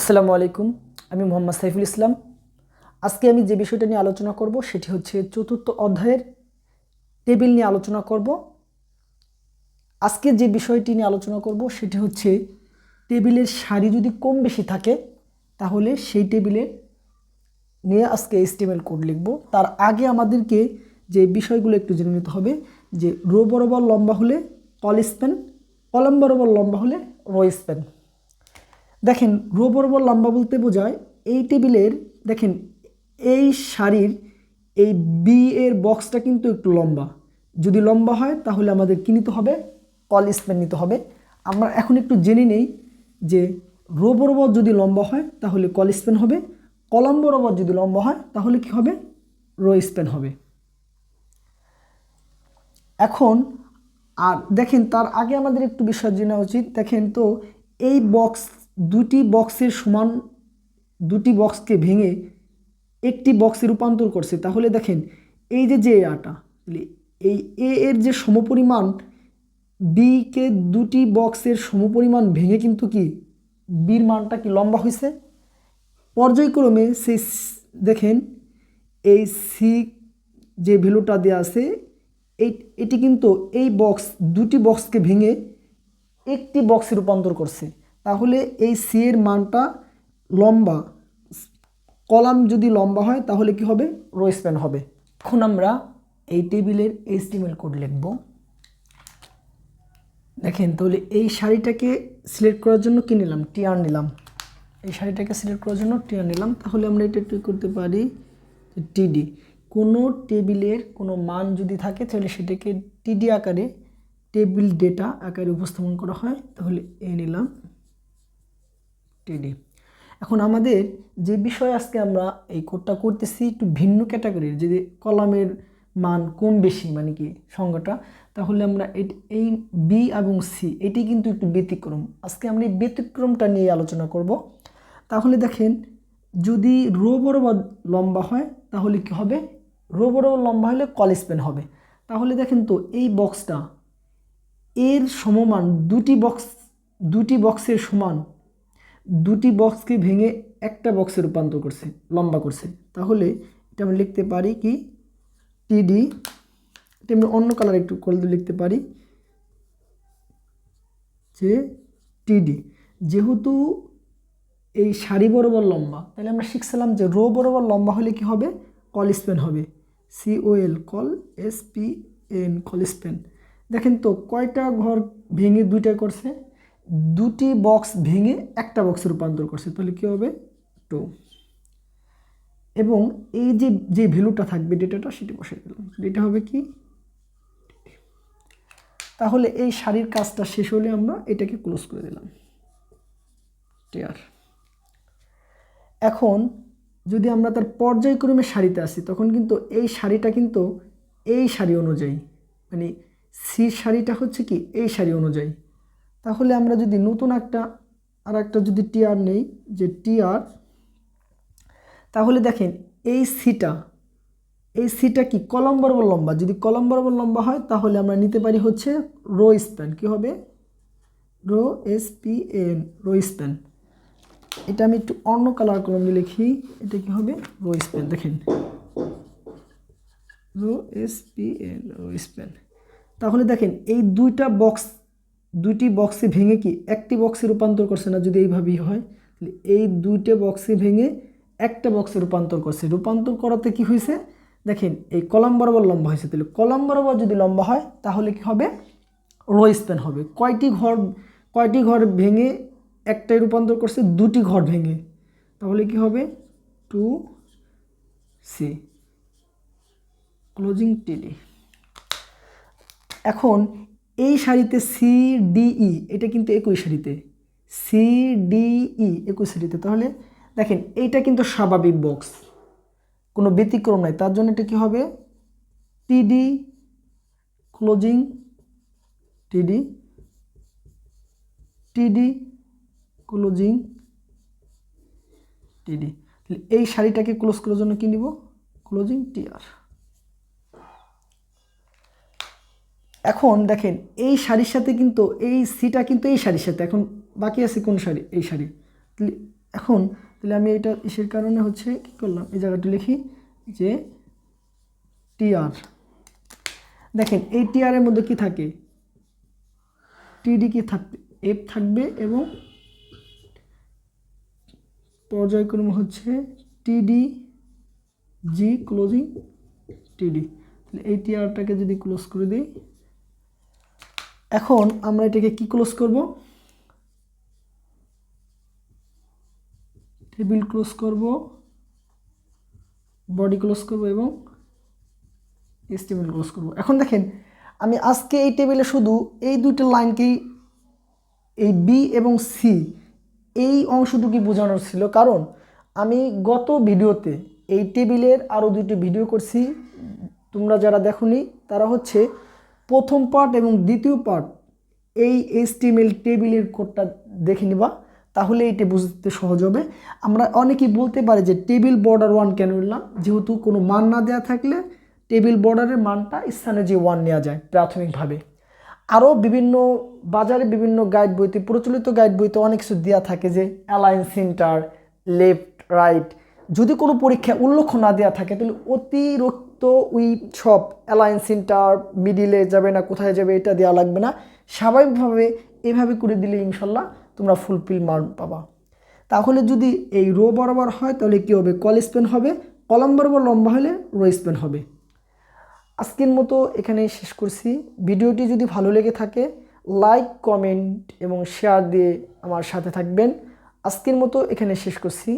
আসসালামু আলাইকুম, আমি মোহাম্মদ সাইফুল ইসলাম। আজকে আমি যে বিষয়টা নিয়ে আলোচনা করব সেটি হচ্ছে চতুর্থ অধ্যায়ের টেবিল নিয়ে আলোচনা করব। আজকে যে বিষয়টি নিয়ে আলোচনা করব সেটি হচ্ছে টেবিলের সারি যদি কম বেশি থাকে, তাহলে সেই টেবিলের নিয়ে আজকে এস্টিমেল কোড লিখব। তার আগে আমাদেরকে যে বিষয়গুলো একটু জেনে নিতে হবে, যে রো বরাবর লম্বা হলে কল স্প্যান কলম বরাবর লম্বা হলে রো স্প্যান। দেখেন, রো বরাবর লম্বা বলতে বোঝায় এই টেবিলের, দেখেন, এই শাড়ির এই বি এর বক্সটা কিন্তু একটু লম্বা। যদি লম্বা হয়, তাহলে আমাদের কী নিতে হবে? কল স্প্যান নিতে হবে। আমরা এখন একটু জেনে নেই যে রো বরাবর যদি লম্বা হয়, তাহলে কল স্প্যান হবে। কলম বরাবর যদি লম্বা হয়, তাহলে কি হবে? রো স্প্যান হবে। এখন, আর দেখেন, তার আগে আমাদের একটু বিষয় জানা উচিত। দেখেন তো, এই বক্স দুটি বক্সের সমান দুটি বক্সকে ভেঙে একটি বক্সে রূপান্তর করছে। তাহলে দেখেন, এই যে যে আটা এই এ এর যে সমপরিমাণ বিকে দুটি বক্সের সমপরিমাণ ভেঙে কিন্তু কি বির মানটা কি লম্বা হয়েছে পর্যায়ক্রমে সেই দেখেন, এই সি যে ভ্যালুটা দেওয়া আছে, এই, এটি কিন্তু এই বক্স, দুটি বক্সকে ভেঙে একটি বক্সে রূপান্তর করছে। তাহলে এই সি এর মানটা লম্বা। কলাম যদি লম্বা হয়, তাহলে কি হবে? রো স্প্যান হবে। এখন আমরা এই টেবিলের এইচটিএমএল কোড লিখব। দেখেন, তাহলে এই শাড়িটাকে সিলেক্ট করার জন্য কি নিলাম? টিআর নিলাম। এই শাড়িটাকে সিলেক্ট করার জন্য টিআর নিলাম। তাহলে আমরা এটা একটু করতে পারি টিডি কোনো টেবিলের কোনো মান যদি থাকে, তাহলে সেটাকে টিডি আকারে টেবিল ডেটা আকারে উপস্থাপন করা হয়। তাহলে এ নিলাম। টিডি এখন আমাদের যে বিষয় আজকে আমরা এই কোডটা করতেছি একটু ভিন্ন ক্যাটাগরির, যদি কলামের মান কম বেশি মানে কি সংখ্যাটা তাহলে আমরা এই বি এবং সি, এটি কিন্তু একটু ব্যতিক্রম। আজকে আমরা এই ব্যতিক্রমটা নিয়ে আলোচনা করব। তাহলে দেখেন, যদি রো বরাবর লম্বা হয়, তাহলে কি হবে? রো বরাবর লম্বা হলে কল স্পেন হবে। তাহলে দেখেন তো, এই বক্সটা, এর সমমান দুটি বক্স, দুটি বক্সের সমান দুটি বক্সকে ভেঙে একটা বক্সে রূপান্তর করছে, লম্বা করছে। তাহলে এটা আমি লিখতে পারি কি? টিডি এটা আমি অন্য কালার একটু করলে লিখতে পারি যে টিডি যেহেতু এই সারি বরাবর লম্বা, তাহলে আমরা শিখছিলাম যে রো বরাবর লম্বা হলে কি হবে? কল স্পেন হবে। C O L col S P N col span দেখেন তো, কয়টা ঘর ভেঙে দুইটা করছে? দুটি বক্স ভেঙে একটা বক্সে রূপান্তর করছে, তাহলে কী হবে? টু এবং এই যে যে ভ্যালুটা থাকবে ডেটাটা, সেটি বসে দিলাম। ডেটা হবে কি? তাহলে এই শাড়ির কাজটা শেষ হলে আমরা এটাকে ক্লোজ করে দিলাম। টেয়ার এখন যদি আমরা তার পর্যায়ক্রমে শাড়িতে আসি, তখন কিন্তু এই শাড়িটা কিন্তু এই শাড়ি অনুযায়ী মানে সি শাড়িটা হচ্ছে কি? এই শাড়ি অনুযায়ী। তাহলে আমরা যদি নতুন একটা আর একটা যদি টিআর নেই, যে টিআর তাহলে দেখেন এই সিটা এই সিটা কি কলম বরাবর লম্বা? যদি কলম বরাবর লম্বা হয়, তাহলে আমরা নিতে পারি হচ্ছে রো স্প্যান কী হবে? Row S P N row span এটা আমি একটু অন্য কালার কলম দিয়ে লিখি। এটা কি হবে? রো স্প্যান দেখেন। Row S P N row span তাহলে দেখেন এই দুইটা বক্স দুইটি বক্সে ভেঙে কি একটি বক্সে রূপান্তর করছে না যদি এইভাবেই হয়? তাহলে এই দুইটা বক্সে ভেঙে একটা বক্সে রূপান্তর করছে। রূপান্তর করাতে কি হয়েছে দেখেন, এই কলাম বরাবর লম্বা হয়েছে তাহলে কলাম বরাবর যদি লম্বা হয়, তাহলে কি হবে? রো স্প্যান হবে। কয়টি ঘর কয়টি ঘর ভেঙে একটাই রূপান্তর করছে, দুটি ঘর ভেঙে। তাহলে কি হবে? টু সি ক্লোজিং টেলি এখন এই শাড়িতে সি ডিই এটা কিন্তু একই শাড়িতে সি ডিই একই শাড়িতে তাহলে দেখেন, এইটা কিন্তু স্বাভাবিক বক্স কোনো ব্যতিক্রম নাই। তার জন্য এটা কী হবে? টিডি ক্লোজিং টিডি টিডি ক্লোজিং টিডি এই শাড়িটাকে ক্লোজ করার জন্য কী নিব? ক্লোজিং টিআর এখন দেখেন, এই শাড়ির সাথে কিন্তু, এই সিটা কিন্তু এই শাড়ির সাথে, এখন বাকি আছে কোন শাড়ি? এই শাড়ি। এখন, তাহলে আমি এটা ইসের কারণে হচ্ছে কী করলাম? এই জায়গাটা লিখি যে টিআর। দেখেন, এই টিআরের মধ্যে কি থাকে? টিডি কি থাকবে? এফ থাকবে এবং পর্যায়ক্রম হচ্ছে টিডি, জি, ক্লোজিং, টিডি। তাহলে এই টিআরটাকে যদি ক্লোজ করে দিই এখন আমরা এটাকে কি ক্লোজ করব? টেবিল ক্লোজ করব বডি ক্লোজ করব এবং টেবিল ক্লোজ করব। এখন দেখেন, আমি আজকে এই টেবিলে শুধু এই দুটো লাইনকেই এই বি এবং সি এই অংশটুকুই বোঝানোর ছিল। কারণ আমি গত ভিডিওতে এই টেবিলের আরও দুটি ভিডিও করছি। তোমরা যারা দেখোনি, তারা হচ্ছে প্রথম পার্ট এবং দ্বিতীয় পার্ট এই এইচটিএমএল টেবিলের কোডটা দেখে নিবা, তাহলে এটা বুঝতে সহজ হবে। আমরা অনেকেই বলতে পারি যে টেবিল বর্ডার ওয়ান কেন নিলাম? যেহেতু কোনো মান না দেওয়া থাকলে টেবিল বর্ডারের মানটা স্থানে যে ওয়ান নেওয়া যায় প্রাথমিকভাবে। আরও বিভিন্ন, বাজারে বিভিন্ন গাইড বইতে, প্রচলিত গাইড বইতে অনেক কিছু দেওয়া থাকে যে অ্যালাইন সেন্টার লেফট রাইট যদি কোনো পরীক্ষা উল্লেখ না দেওয়া থাকে, তাহলে অতিরিক্ত ওই সব অ্যালায়েন্স সেন্টার, মিডিলে যাবে না, কোথায় যাবে এটা দেওয়া লাগবে না। স্বাভাবিকভাবে এভাবে করে দিলে ইনশাল্লাহ তোমরা ফুলফিল মার্ক পাবা। তাহলে যদি এই রো বরাবর হয়, তাহলে কী হবে? কল স্পেন হবে, কলম বরাবর লম্বা হলে রো স্পেন হবে। আজকের মতো এখানে শেষ করছি। ভিডিওটি যদি ভালো লেগে থাকে লাইক কমেন্ট এবং শেয়ার দিয়ে আমার সাথে থাকবেন। আজকের মতো এখানে শেষ করছি।